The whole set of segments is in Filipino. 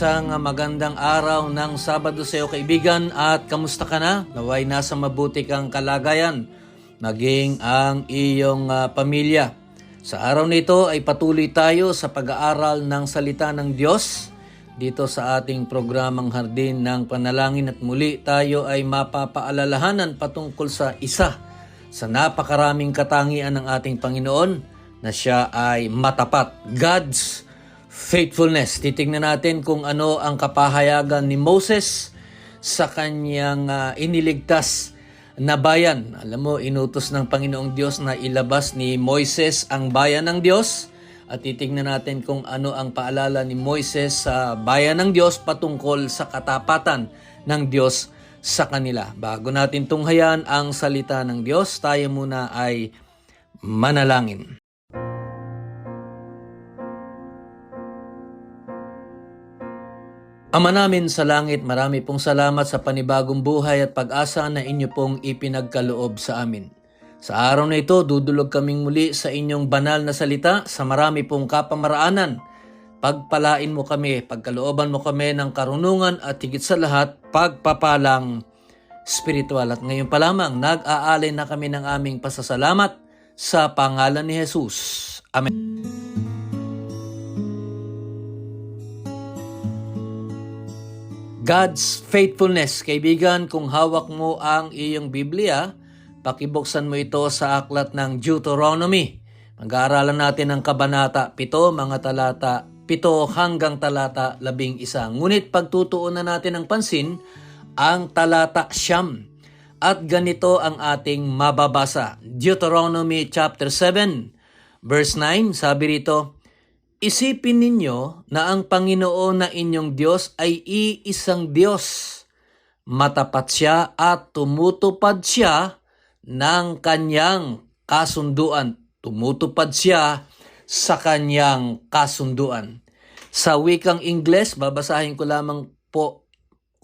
Isang magandang araw ng Sabado sa iyo kaibigan at kamusta ka na? Naway nasa mabuti kang kalagayan, maging ang iyong ah, pamilya. Sa araw nito ay patuloy tayo sa pag-aaral ng salita ng Diyos dito sa ating programang Hardin ng Panalangin at muli tayo ay mapapaalalahanan patungkol sa isa sa napakaraming katangian ng ating Panginoon na siya ay matapat. God's faithfulness. Titingnan natin kung ano ang kapahayagan ni Moses sa kanyang ah, iniligtas na bayan. Alam mo, inutos ng Panginoong Diyos na ilabas ni Moises ang bayan ng Diyos. At titingnan natin kung ano ang paalala ni Moises sa bayan ng Diyos patungkol sa katapatan ng Diyos sa kanila. Bago natin tunghayan ang salita ng Diyos, tayo muna ay manalangin. Ama namin sa langit, marami pong salamat sa panibagong buhay at pag-asa na inyo pong ipinagkaloob sa amin. Sa araw na ito, dudulog kaming muli sa inyong banal na salita sa marami pong kapamaraanan. Pagpalain mo kami, pagkalooban mo kami ng karunungan at higit sa lahat, pagpapalang spiritual. At ngayon pa lamang, nag-aalay na kami ng aming pasasalamat sa pangalan ni Jesus. Amen. God's faithfulness. Kaibigan, kung hawak mo ang iyong Biblia, pakibuksan mo ito sa aklat ng Deuteronomy. Mag-aaralan natin ang Kabanata 7, mga talata 7 hanggang talata 11. Ngunit pagtutuunan natin ng pansin ang talata siyam. At ganito ang ating mababasa. Deuteronomy chapter 7, verse 9, sabi rito, Isipin ninyo na ang Panginoon na inyong Diyos ay iisang Diyos. Matapat siya at tumutupad siya ng kanyang kasunduan. Tumutupad siya sa kanyang kasunduan. Sa wikang Ingles, babasahin ko lamang po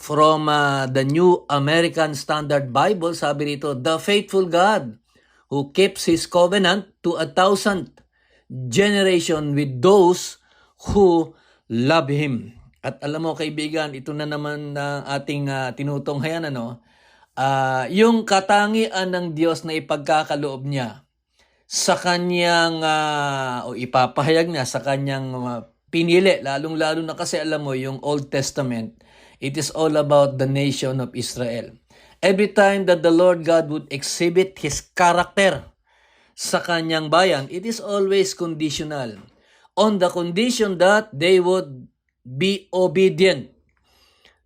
from uh, the New American Standard Bible, sabi rito, The faithful God who keeps His covenant to a thousand generation with those who love Him. At alam mo kaibigan, ito na naman na ating uh, tinutunghayan ano, Ah, yung katangian ng Diyos na ipagkakaloob niya sa kanyang ah, o ipapahayag niya sa kanyang ah, pinili lalong-lalo na kasi alam mo yung Old Testament it is all about the nation of Israel every time that the Lord God would exhibit his character sa kanyang bayan, it is always conditional. On the condition that they would be obedient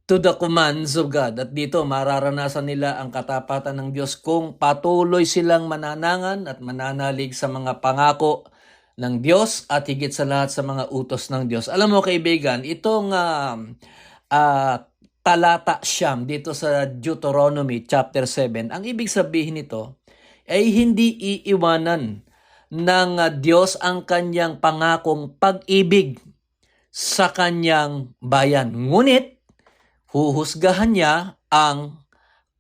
to the commands of God. At dito, mararanasan nila ang katapatan ng Diyos kung patuloy silang mananangan at mananalig sa mga pangako ng Diyos at higit sa lahat sa mga utos ng Diyos. Alam mo kaibigan, itong ah, ah, talata siyam dito sa Deuteronomy chapter 7, ang ibig sabihin nito ay hindi iiwanan ng ah, Diyos ang kanyang pangakong pag-ibig sa kanyang bayan. Ngunit, huhusgahan niya ang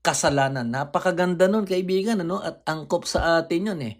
kasalanan. Napakaganda nun, kaibigan, ano? At angkop sa atin yun eh.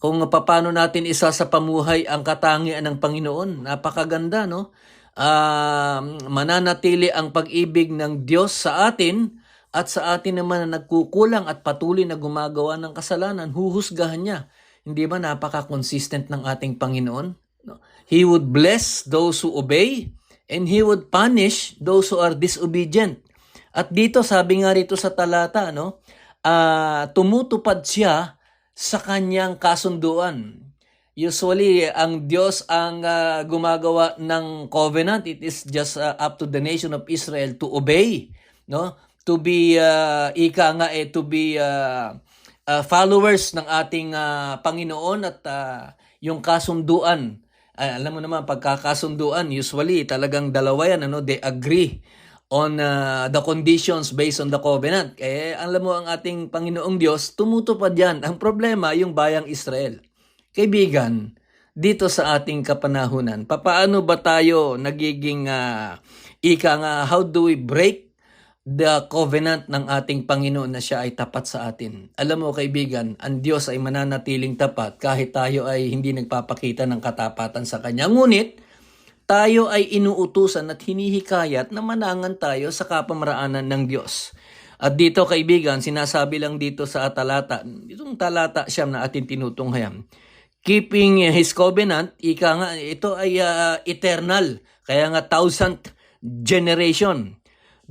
Kung paano natin isa sa pamuhay ang katangian ng Panginoon. Napakaganda, no? Ah, mananatili ang pag-ibig ng Diyos sa atin at sa atin naman na nagkukulang at patuloy na gumagawa ng kasalanan, huhusgahan niya. Hindi ba napaka-consistent ng ating Panginoon? No? He would bless those who obey and He would punish those who are disobedient. At dito, sabi nga rito sa talata, no, ah, tumutupad siya sa kanyang kasunduan. Usually, ang Diyos ang ah, gumagawa ng covenant. It is just ah, up to the nation of Israel to obey, no? To be ah, ika nga eh to be ah, ah, followers ng ating ah, Panginoon at ah, yung kasunduan. Ah, alam mo naman pagkakasunduan usually talagang dalawa yan ano they agree on uh, the conditions based on the covenant. Eh, alam mo ang ating Panginoong Diyos, tumutupad yan. Ang problema, yung bayang Israel. Kaibigan, dito sa ating kapanahunan, papaano ba tayo nagiging ah, ika nga, how do we break the covenant ng ating Panginoon na siya ay tapat sa atin? Alam mo kaibigan, ang Diyos ay mananatiling tapat kahit tayo ay hindi nagpapakita ng katapatan sa Kanya. Ngunit, tayo ay inuutusan at hinihikayat na manangan tayo sa kapamaraanan ng Diyos. At dito kaibigan, sinasabi lang dito sa talata, itong talata siyam na ating tinutunghayan. Keeping His covenant, ika nga, ito ay ah, eternal, kaya nga thousandth generation.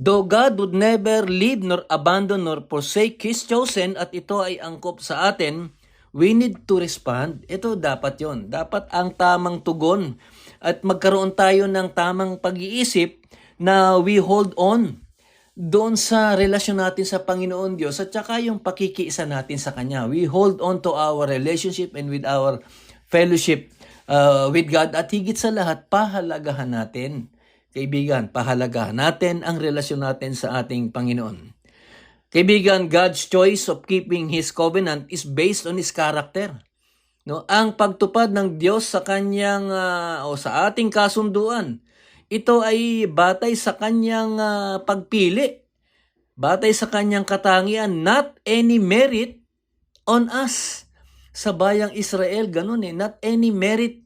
Though God would never leave nor abandon nor forsake His chosen at ito ay angkop sa atin, we need to respond. Ito dapat yon. Dapat ang tamang tugon at magkaroon tayo ng tamang pag-iisip na we hold on doon sa relasyon natin sa Panginoon Diyos at saka yung pakikiisa natin sa Kanya. We hold on to our relationship and with our fellowship uh, with God at higit sa lahat, pahalagahan natin. Kaibigan, pahalagahan natin ang relasyon natin sa ating Panginoon. Kaibigan, God's choice of keeping His covenant is based on His character. No, ang pagtupad ng Diyos sa kanyang ah, o sa ating kasunduan, ito ay batay sa kanyang ah, pagpili. Batay sa kanyang katangian, not any merit on us. Sa bayang Israel, ganun eh, not any merit,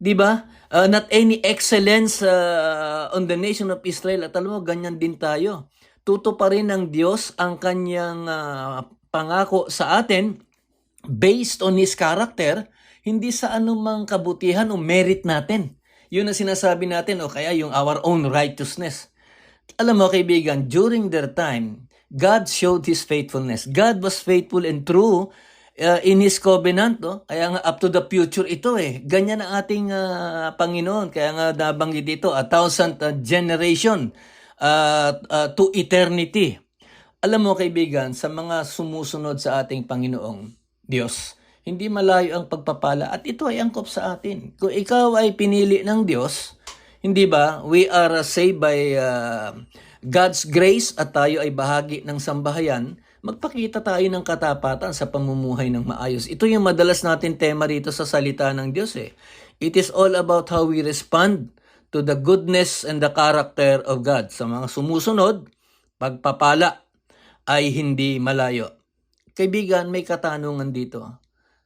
'di ba? Uh, not any excellence uh, on the nation of Israel. At alam mo, ganyan din tayo. Tuto pa rin ng Diyos ang kanyang ah, pangako sa atin based on His character, hindi sa anumang kabutihan o merit natin. Yun ang sinasabi natin o kaya yung our own righteousness. Alam mo kaibigan, during their time, God showed His faithfulness. God was faithful and true uh, in His covenant. No? Kaya nga up to the future ito eh. Ganyan ang ating uh, Panginoon. Kaya nga nabanggit dito, a thousand uh, generation uh, uh, to eternity. Alam mo kaibigan, sa mga sumusunod sa ating Panginoong Diyos, hindi malayo ang pagpapala at ito ay angkop sa atin. Kung ikaw ay pinili ng Diyos, hindi ba, we are saved by uh, God's grace at tayo ay bahagi ng sambahayan, magpakita tayo ng katapatan sa pamumuhay ng maayos. Ito yung madalas natin tema rito sa salita ng Diyos eh. It is all about how we respond to the goodness and the character of God. Sa mga sumusunod, pagpapala ay hindi malayo. Kaibigan, may katanungan dito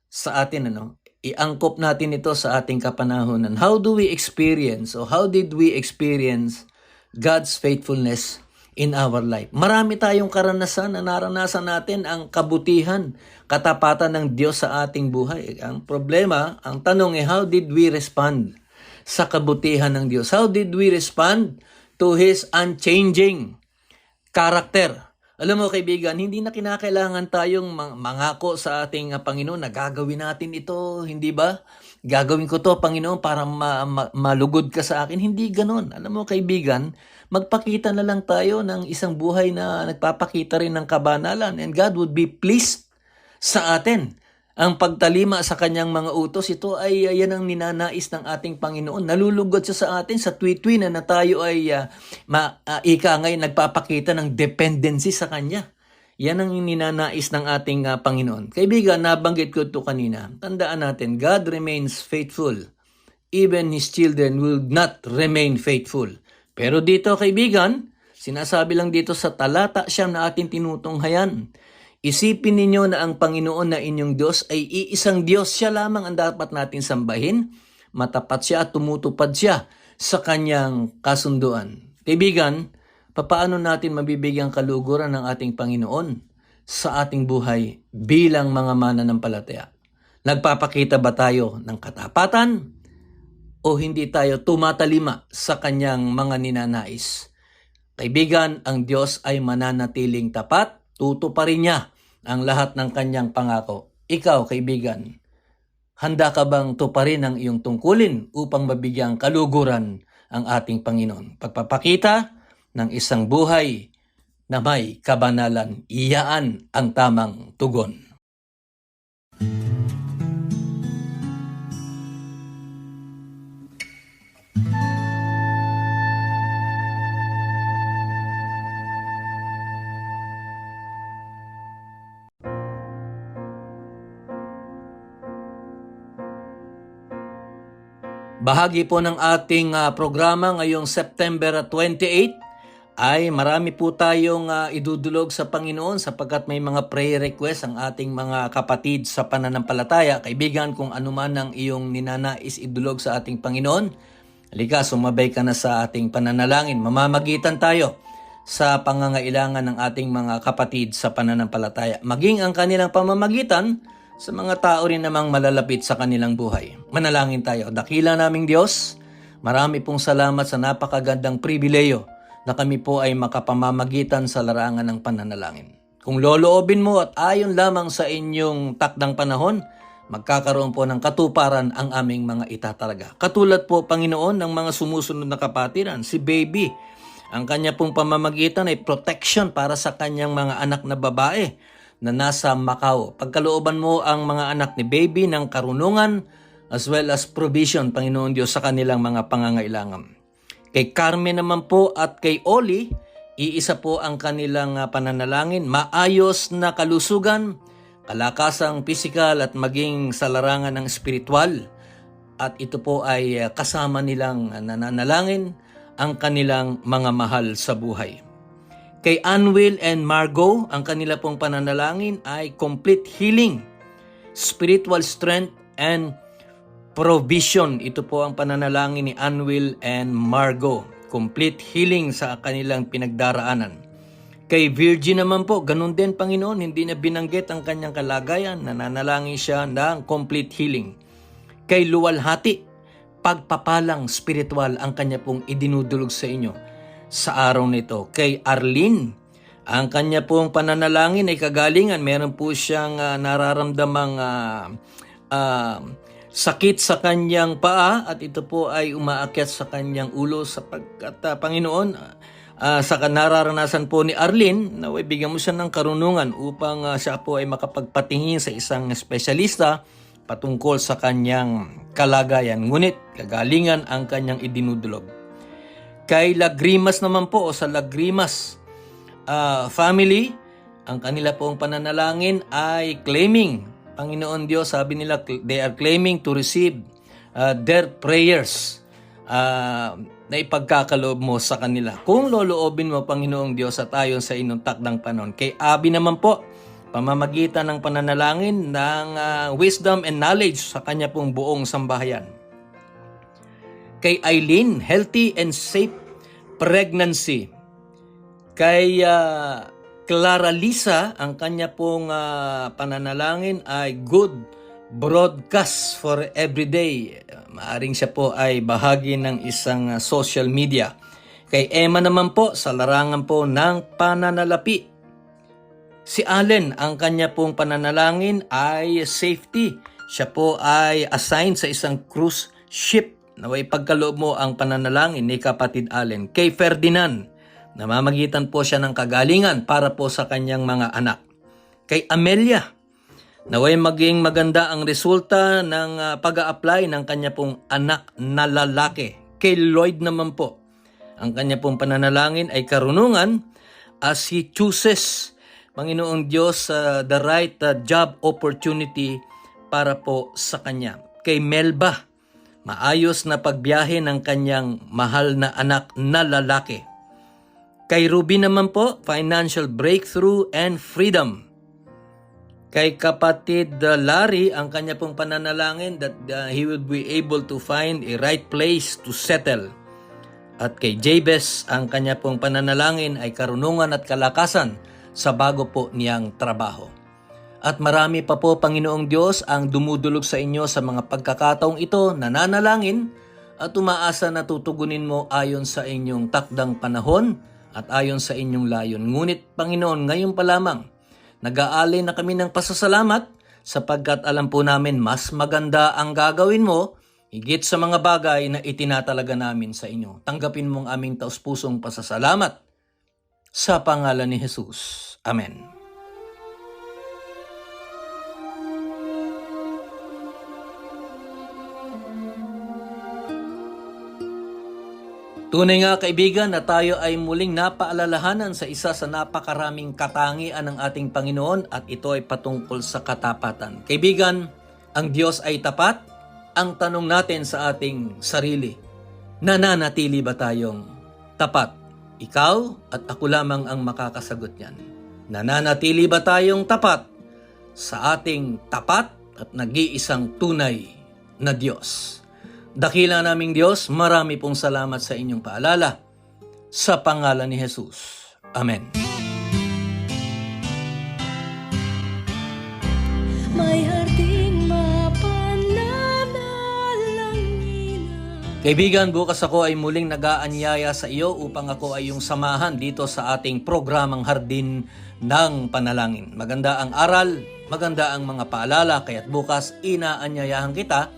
sa atin ano. Iangkop natin ito sa ating kapanahonan. How do we experience or how did we experience God's faithfulness in our life? Marami tayong karanasan na naranasan natin ang kabutihan, katapatan ng Diyos sa ating buhay. Ang problema, ang tanong ay how did we respond sa kabutihan ng Diyos? How did we respond to His unchanging character? Alam mo kaibigan, hindi na kinakailangan tayong mang- mangako sa ating uh, Panginoon na gagawin natin ito, hindi ba? Gagawin ko to, Panginoon, para ma- ma- malugod ka sa akin. Hindi ganon. Alam mo kaibigan, magpakita na lang tayo ng isang buhay na nagpapakita rin ng kabanalan and God would be pleased sa atin. Ang pagtalima sa kanyang mga utos, ito ay uh, yan ang ninanais ng ating Panginoon. Nalulugod siya sa atin sa tweet na na tayo ay uh, ma, uh, ngayon nagpapakita ng dependency sa Kanya. Yan ang ninanais ng ating uh, Panginoon. Kaibigan, nabanggit ko ito kanina. Tandaan natin, God remains faithful. Even His children will not remain faithful. Pero dito, kaibigan, sinasabi lang dito sa talata siyam na ating tinutunghayan. Isipin ninyo na ang Panginoon na inyong Diyos ay iisang Diyos. Siya lamang ang dapat natin sambahin. Matapat siya at tumutupad siya sa kanyang kasunduan. Kaibigan, papaano natin mabibigyan kaluguran ng ating Panginoon sa ating buhay bilang mga mananampalataya? Nagpapakita ba tayo ng katapatan o hindi tayo tumatalima sa kanyang mga ninanais? Kaibigan, ang Diyos ay mananatiling tapat, tutuparin niya ang lahat ng kanyang pangako. Ikaw, kaibigan, handa ka bang tuparin ang iyong tungkulin upang mabigyang kaluguran ang ating Panginoon? Pagpapakita ng isang buhay na may kabanalan, iyaan ang tamang tugon. Bahagi po ng ating ah, programa ngayong September 28 ay marami po tayong ah, idudulog sa Panginoon sapagkat may mga prayer request ang ating mga kapatid sa pananampalataya. Kaibigan, kung ano man ang iyong ninanais idulog sa ating Panginoon, halika, sumabay ka na sa ating pananalangin. Mamamagitan tayo sa pangangailangan ng ating mga kapatid sa pananampalataya. Maging ang kanilang pamamagitan sa mga tao rin namang malalapit sa kanilang buhay. Manalangin tayo. Dakila naming Diyos, marami pong salamat sa napakagandang pribileyo na kami po ay makapamamagitan sa larangan ng pananalangin. Kung loloobin mo at ayon lamang sa inyong takdang panahon, magkakaroon po ng katuparan ang aming mga itatalaga. Katulad po, Panginoon, ng mga sumusunod na kapatiran, si Baby, ang kanya pong pamamagitan ay protection para sa kanyang mga anak na babae na nasa Macau. Pagkalooban mo ang mga anak ni baby ng karunungan as well as provision, Panginoon Diyos, sa kanilang mga pangangailangan. Kay Carmen naman po at kay Oli, iisa po ang kanilang ah, pananalangin, maayos na kalusugan, kalakasang pisikal at maging sa larangan ng spiritual. At ito po ay ah, kasama nilang ah, nananalangin ang kanilang mga mahal sa buhay. Kay Anwil and Margot, ang kanila pong pananalangin ay complete healing, spiritual strength, and provision. Ito po ang pananalangin ni Anwil and Margot. Complete healing sa kanilang pinagdaraanan. Kay Virgin naman po, ganun din Panginoon, hindi na binanggit ang kanyang kalagayan, nananalangin siya ng complete healing. Kay Luwalhati, pagpapalang spiritual ang kanya pong idinudulog sa inyo sa araw nito. Kay Arlene, ang kanya pong pananalangin ay kagalingan. Meron po siyang ah, nararamdamang ah, ah, sakit sa kanyang paa at ito po ay umaakyat sa kanyang ulo sapagkat ah, Panginoon, ah, sa nararanasan po ni Arlene, na bigyan mo siya ng karunungan upang ah, siya po ay makapagpatingin sa isang espesyalista patungkol sa kanyang kalagayan. Ngunit kagalingan ang kanyang idinudulog. Kay Lagrimas naman po o sa Lagrimas ah, family, ang kanila pong pananalangin ay claiming, Panginoon Diyos, sabi nila, they are claiming to receive ah, their prayers ah, na ipagkakaloob mo sa kanila. Kung loloobin mo, Panginoong Diyos, at ayon sa inyong takdang panon. Kay Abi naman po, pamamagitan ng pananalangin ng ah, wisdom and knowledge sa kanya pong buong sambahayan kay Eileen, healthy and safe pregnancy. Kay ah, Clara Lisa, ang kanya pong ah, pananalangin ay good broadcast for everyday. Maaring siya po ay bahagi ng isang ah, social media. Kay Emma naman po, sa larangan po ng pananalapi. Si Allen, ang kanya pong pananalangin ay safety. Siya po ay assigned sa isang cruise ship. Naway pagkaloob mo ang pananalangin ni kapatid Allen. Kay Ferdinand, namamagitan po siya ng kagalingan para po sa kanyang mga anak. Kay Amelia, naway maging maganda ang resulta ng ah, pag-a-apply ng kanya pong anak na lalaki. Kay Lloyd naman po, ang kanya pong pananalangin ay karunungan as he chooses Panginoong Diyos uh, the right uh, job opportunity para po sa kanya. Kay Melba, maayos na pagbiyahe ng kanyang mahal na anak na lalaki. Kay Ruby naman po, financial breakthrough and freedom. Kay kapatid uh, Larry, ang kanya pong pananalangin that uh, he will be able to find a right place to settle. At kay Jabez, ang kanya pong pananalangin ay karunungan at kalakasan sa bago po niyang trabaho. At marami pa po, Panginoong Diyos, ang dumudulog sa inyo sa mga pagkakataong ito, nananalangin at umaasa na tutugunin mo ayon sa inyong takdang panahon at ayon sa inyong layon. Ngunit, Panginoon, ngayon pa lamang, nag-aalay na kami ng pasasalamat sapagkat alam po namin mas maganda ang gagawin mo higit sa mga bagay na itinatalaga namin sa inyo. Tanggapin mong aming taus-pusong pasasalamat sa pangalan ni Jesus. Amen. Tunay nga kaibigan na tayo ay muling napaalalahanan sa isa sa napakaraming katangian ng ating Panginoon at ito ay patungkol sa katapatan. Kaibigan, ang Diyos ay tapat? Ang tanong natin sa ating sarili, nananatili ba tayong tapat? Ikaw at ako lamang ang makakasagot niyan. Nananatili ba tayong tapat sa ating tapat at nag-iisang tunay na Diyos? Dakila naming Diyos, marami pong salamat sa inyong paalala. Sa pangalan ni Jesus. Amen. May harding Kaibigan, bukas ako ay muling nag-aanyaya sa iyo upang ako ay yung samahan dito sa ating programang Hardin ng Panalangin. Maganda ang aral, maganda ang mga paalala, kaya't bukas inaanyayahan kita